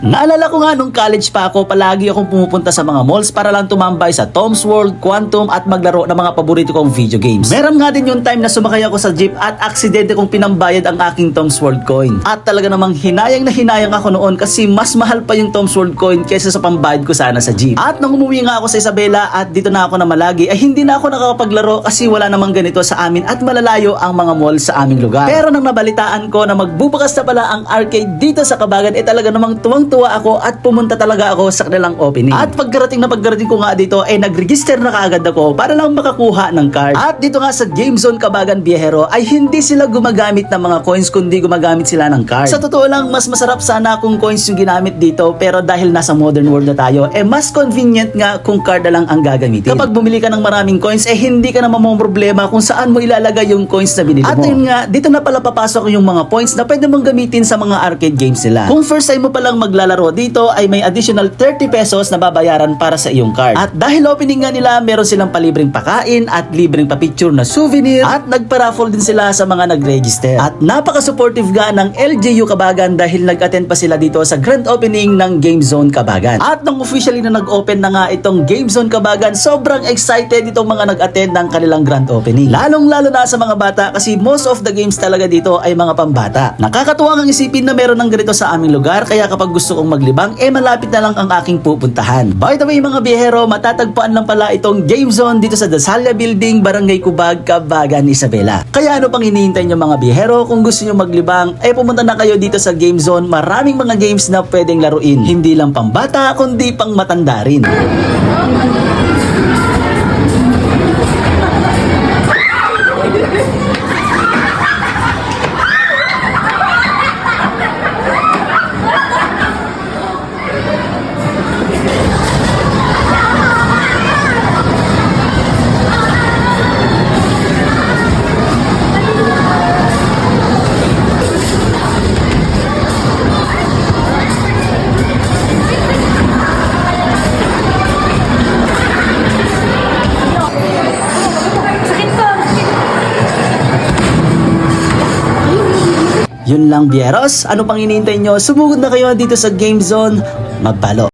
Naalala ko nga nung college pa ako, palagi akong pumupunta sa mga malls para lang tumambay sa Tom's World, Quantum at maglaro ng mga paborito kong video games. Meron nga din yung time na sumakay ako sa jeep at aksidente kong pinambayad ang aking Tom's World coin. At talaga namang hinayang na hinayang ako noon kasi mas mahal pa yung Tom's World coin kaysa sa pambayad ko sana sa jeep. At nung umuwi nga ako sa Isabela at dito na ako na malagi ay hindi na ako nakakapaglaro kasi wala namang ganito sa amin at malalayo ang mga mall sa aming lugar. Pero nang nabalitaan ko na magbubukas na pala ang arcade dito sa Kabagan eh talaga namang tuwang-tuwa ako at pumunta talaga ako sa kanilang opening. At pagkarating na pagkarating ko nga dito ay nag-register na kaagad ako para lang makakuha ng card. At dito nga sa Game Zone Kabagan Biehero ay hindi sila gumagamit ng mga coins kundi gumagamit sila ng card. Sa totoo lang mas masarap sana kung coins yung ginamit dito pero dahil nasa modern world na tayo eh mas convenient nga kung card na lang ang gagamitin. Kapag bumili ka ng maraming coins eh hindi ka na problema kung saan mo ilalagay yung coins na binili mo. At yun nga, dito na pala papasok yung mga points na pwede mong gamitin sa mga arcade games nila. Kung first time mo palang maglalaro dito ay may additional 30 pesos na babayaran para sa iyong card. At dahil opening nga nila, meron silang palibreng pakain at libreng papicture na souvenir at nagpa-raffle din sila sa mga nag-register. At napaka-supportive nga ng LGU Kabagan dahil nag-attend pa sila dito sa grand opening ng Game Zone Kabagan. At nung officially na nag-open na nga itong Game Zone Kabagan, sobrang excited itong mga nag-attend ng kanilang grand opening. Lalong-lalo na sa mga bata kasi most of the games talaga dito ay mga pambata. Nakakatuwa ang isipin na meron ng ganito sa aming lugar kaya kapag gusto kong maglibang, eh malapit na lang ang aking pupuntahan. By the way mga biyahero, matatagpuan lang pala itong Game Zone dito sa Dasalia Building, Barangay Kubag, Kabagan, Isabela. Kaya ano pang hinihintay nyo mga biyahero? Kung gusto nyo maglibang, eh pumunta na kayo dito sa Game Zone. Maraming mga games na pwedeng laruin. Hindi lang pang bata, kundi pang matanda rin. Yun lang, Bieros. Ano pang hinihintay nyo? Sumugod na kayo dito sa Game Zone. Magpalo.